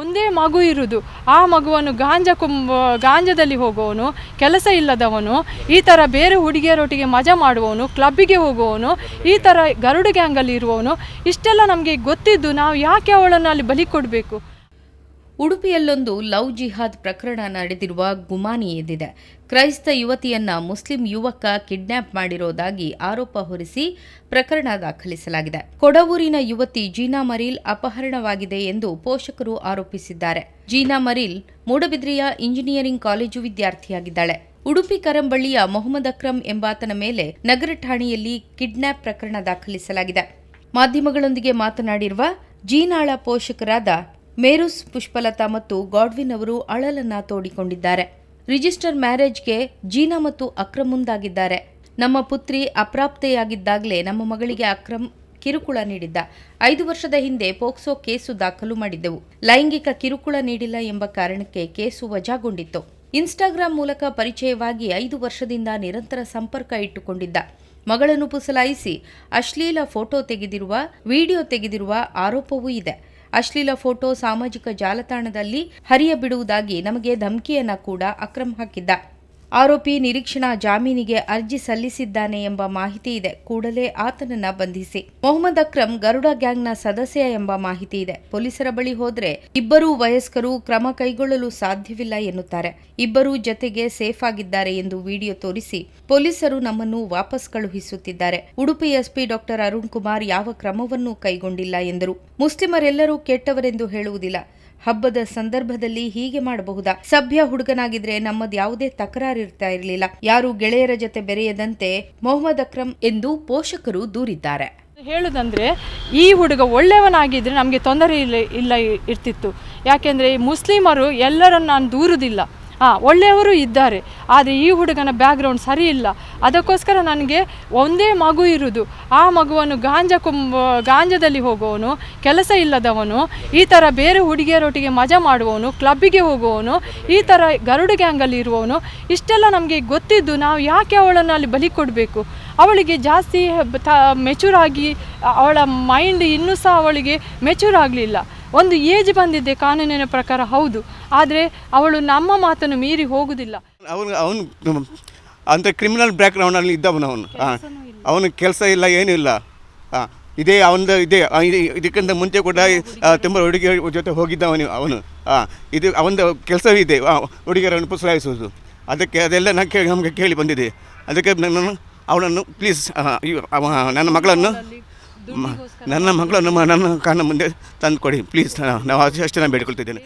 ಒಂದೇ ಮಗು ಇರುವುದು. ಆ ಮಗುವನ್ನು ಗಾಂಜಾ ಕುಂಬ, ಗಾಂಜಾದಲ್ಲಿ ಹೋಗುವವನು, ಕೆಲಸ ಇಲ್ಲದವನು, ಈ ಥರ ಬೇರೆ ಹುಡುಗಿಯರೊಟ್ಟಿಗೆ ಮಜಾ ಮಾಡುವವನು ಕ್ಲಬ್ಬಿಗೆ ಹೋಗುವವನು, ಈ ಥರ ಗರುಡು ಗ್ಯಾಂಗಲ್ಲಿ ಇರುವವನು, ಇಷ್ಟೆಲ್ಲ ನಮಗೆ ಗೊತ್ತಿದ್ದು ನಾವು ಯಾಕೆ ಅವಳನ್ನು ಅಲ್ಲಿ ಬಲಿ ಕೊಡಬೇಕು? ಉಡುಪಿಯಲ್ಲೊಂದು ಲವ್ ಜಿಹಾದ್ ಪ್ರಕರಣ ನಡೆದಿರುವ ಗುಮಾನಿ ಎದ್ದಿದೆ ಕ್ರೈಸ್ತ ಯುವತಿಯನ್ನ ಮುಸ್ಲಿಂ ಯುವಕ ಕಿಡ್ನ್ಯಾಪ್ ಮಾಡಿರೋದಾಗಿ ಆರೋಪ ಹೊರಿಸಿ ಪ್ರಕರಣ ದಾಖಲಿಸಲಾಗಿದೆ. ಕೊಡವೂರಿನ ಯುವತಿ ಜೀನಾ ಮರೀಲ್ ಅಪಹರಣವಾಗಿದೆ ಎಂದು ಪೋಷಕರು ಆರೋಪಿಸಿದ್ದಾರೆ. ಜೀನಾ ಮರೀಲ್ ಮೂಡಬಿದ್ರಿಯ ಇಂಜಿನಿಯರಿಂಗ್ ಕಾಲೇಜು ವಿದ್ಯಾರ್ಥಿಯಾಗಿದ್ದಾಳೆ. ಉಡುಪಿ ಕರಂಬಳ್ಳಿಯ ಮೊಹಮ್ಮದ್ ಅಕ್ರಮ್ ಎಂಬಾತನ ಮೇಲೆ ನಗರ ಠಾಣೆಯಲ್ಲಿ ಕಿಡ್ನ್ಯಾಪ್ ಪ್ರಕರಣ ದಾಖಲಿಸಲಾಗಿದೆ. ಮಾಧ್ಯಮಗಳೊಂದಿಗೆ ಮಾತನಾಡಿರುವ ಜೀನಾಳ ಪೋಷಕರಾದ ಮೇರುಸ್ ಪುಷ್ಪಲತಾ ಮತ್ತು ಗಾಡ್ವಿನ್ ಅವರು ಅಳಲನ್ನ ತೋಡಿಕೊಂಡಿದ್ದಾರೆ. ರಿಜಿಸ್ಟರ್ ಮ್ಯಾರೇಜ್ಗೆ ಜೀನಾ ಮತ್ತು ಅಕ್ರಮ್ ಮುಂದಾಗಿದ್ದಾರೆ. ನಮ್ಮ ಪುತ್ರಿ ಅಪ್ರಾಪ್ತೆಯಾಗಿದ್ದಾಗಲೇ ನಮ್ಮ ಮಗಳಿಗೆ ಅಕ್ರಮ್ ಕಿರುಕುಳ ನೀಡಿದ್ದ. ಐದು ವರ್ಷದ ಹಿಂದೆ ಪೋಕ್ಸೋ ಕೇಸು ದಾಖಲು ಮಾಡಿದ್ದೆವು ಲೈಂಗಿಕ ಕಿರುಕುಳ ನೀಡಿಲ್ಲ ಎಂಬ ಕಾರಣಕ್ಕೆ ಕೇಸು ವಜಾಗೊಂಡಿತ್ತು. ಇನ್ಸ್ಟಾಗ್ರಾಂ ಮೂಲಕ ಪರಿಚಯವಾಗಿ ಐದು ವರ್ಷದಿಂದ ನಿರಂತರ ಸಂಪರ್ಕ ಇಟ್ಟುಕೊಂಡಿದ್ದ. ಮಗಳನ್ನು ಪುಸಲಾಯಿಸಿ ಅಶ್ಲೀಲ ಫೋಟೋ ತೆಗೆದಿರುವ, ವಿಡಿಯೋ ತೆಗೆದಿರುವ ಆರೋಪವೂ ಇದೆ. ಅಶ್ಲೀಲ ಫೋಟೋ ಸಾಮಾಜಿಕ ಜಾಲತಾಣದಲ್ಲಿ ಹರಿಯ ಬಿಡುವುದಾಗಿ ನಮಗೆ ಧಮಕಿಯನ್ನ ಕೂಡ ಅಕ್ರಮ್ ಹಾಕಿದ್ದ. ಆರೋಪಿ ನಿರೀಕ್ಷಣಾ ಜಾಮೀನಿಗೆ ಅರ್ಜಿ ಸಲ್ಲಿಸಿದ್ದಾನೆ ಎಂಬ ಮಾಹಿತಿ ಇದೆ. ಕೂಡಲೇ ಆತನನ್ನ ಬಂಧಿಸಿ. ಮೊಹಮ್ಮದ್ ಅಕ್ರಮ್ ಗರುಡ ಗ್ಯಾಂಗ್ನ ಸದಸ್ಯ ಎಂಬ ಮಾಹಿತಿ ಇದೆ. ಪೊಲೀಸರ ಬಳಿ ಹೋದ್ರೆ ಇಬ್ಬರೂ ವಯಸ್ಕರು ಕ್ರಮ ಕೈಗೊಳ್ಳಲು ಸಾಧ್ಯವಿಲ್ಲ ಎನ್ನುತ್ತಾರೆ. ಇಬ್ಬರೂ ಜತೆಗೆ ಸೇಫ್ ಆಗಿದ್ದಾರೆ ಎಂದು ವಿಡಿಯೋ ತೋರಿಸಿ ಪೊಲೀಸರು ನಮ್ಮನ್ನು ವಾಪಸ್ ಕಳುಹಿಸುತ್ತಿದ್ದಾರೆ. ಉಡುಪಿ ಎಸ್ಪಿ ಡಾಕ್ಟರ್ ಅರುಣ್ ಕುಮಾರ್ ಯಾವ ಕ್ರಮವನ್ನೂ ಕೈಗೊಂಡಿಲ್ಲ ಎಂದರು. ಮುಸ್ಲಿಮರೆಲ್ಲರೂ ಕೆಟ್ಟವರೆಂದು ಹೇಳುವುದಿಲ್ಲ. ಹಬ್ಬದ ಸಂದರ್ಭದಲ್ಲಿ ಹೀಗೆ ಮಾಡಬಹುದಾ? ಸಭ್ಯ ಹುಡುಗನಾಗಿದ್ರೆ ನಮ್ಮದು ಯಾವುದೇ ತಕರಾರಿರ್ತಾ ಇರಲಿಲ್ಲ. ಯಾರು ಗೆಳೆಯರ ಜೊತೆ ಬೆರೆಯದಂತೆ ಮೊಹಮ್ಮದ್ ಅಕ್ರಮ್ ಎಂದು ಪೋಷಕರು ದೂರಿದ್ದಾರೆ. ಹೇಳುದಂದ್ರೆ, ಈ ಹುಡುಗ ಒಳ್ಳೆಯವನಾಗಿದ್ರೆ ನಮಗೆ ತೊಂದರೆ ಇಲ್ಲ ಇಲ್ಲ ಇರ್ತಿತ್ತು. ಯಾಕೆಂದರೆ, ಮುಸ್ಲಿಮರು ಎಲ್ಲರನ್ನು ನಾನು ದೂರುದಿಲ್ಲ. ಹಾಂ ಒಳ್ಳೆಯವರು ಇದ್ದಾರೆ. ಆದರೆ ಈ ಹುಡುಗನ ಬ್ಯಾಗ್ರೌಂಡ್ ಸರಿ ಇಲ್ಲ. ಅದಕ್ಕೋಸ್ಕರ ನನಗೆ ಒಂದೇ ಮಗು ಇರುವುದು ಆ ಮಗುವನ್ನು ಗಾಂಜಾ ಕುಂಬ, ಗಾಂಜಾದಲ್ಲಿ ಹೋಗುವವನು, ಕೆಲಸ ಇಲ್ಲದವನು, ಈ ಥರ ಬೇರೆ ಹುಡುಗಿಯರೊಟ್ಟಿಗೆ ಮಜಾ ಮಾಡುವವನು ಕ್ಲಬ್ಬಿಗೆ ಹೋಗುವವನು, ಈ ಥರ ಗರುಡು ಗ್ಯಾಂಗಲ್ಲಿ ಇರುವವನು, ಇಷ್ಟೆಲ್ಲ ನಮಗೆ ಗೊತ್ತಿದ್ದು ನಾವು ಯಾಕೆ ಅವಳನ್ನು ಅಲ್ಲಿ ಬಲಿ ಕೊಡಬೇಕು? ಅವಳಿಗೆ ಜಾಸ್ತಿ ಮೆಚೂರ್ ಆಗಿ, ಅವಳ ಮೈಂಡ್ ಇನ್ನೂ ಸಹ ಅವಳಿಗೆ ಮೆಚೂರ್ ಆಗಲಿಲ್ಲ. ಒಂದು ಏಜ್ ಬಂದಿದೆ ಕಾನೂನಿನ ಪ್ರಕಾರ ಹೌದು ಆದರೆ ಅವಳು ನಮ್ಮ ಮಾತನ್ನು ಮೀರಿ ಹೋಗುವುದಿಲ್ಲ ಅವನು ಅವನು ಅಂತ ಕ್ರಿಮಿನಲ್ ಬ್ಯಾಕ್ಗ್ರೌಂಡಲ್ಲಿ ಇದ್ದವನು ಅವನು. ಹಾಂ ಅವನು ಕೆಲಸ ಇಲ್ಲ ಏನೂ ಇಲ್ಲ. ಹಾಂ ಇದೇ ಅವನದು ಇದೇ. ಇದಕ್ಕಿಂತ ಮುಂಚೆ ಕೂಡ ತುಂಬ ಹುಡುಗಿಯ ಜೊತೆ ಹೋಗಿದ್ದ ಅವನು. ಹಾಂ ಇದು ಅವನದು ಕೆಲಸವೂ ಇದೆ. ಹುಡುಗಿಯರನ್ನು ಪುಸಲಾಯಿಸುವುದು ಅದಕ್ಕೆ ಅದೆಲ್ಲ ನಾನು ಕೇಳಿ ನಮಗೆ ಕೇಳಿ ಬಂದಿದೆ. ಅದಕ್ಕೆ ನನ್ನನ್ನು ಅವನನ್ನು ಪ್ಲೀಸ್ ನನ್ನ ಮಗಳನ್ನು ನನ್ನ ಮಗಳು ನಮ್ಮ ನನ್ನ ಕಣ್ಣ ಮುಂದೆ ತಂದು ಕೊಡಿ ಪ್ಲೀಸ್ ನಾವು ಅಷ್ಟೇ ಅಷ್ಟು ನಾನು ಬೇಡ್ಕೊಳ್ತಿದ್ದೇನೆ.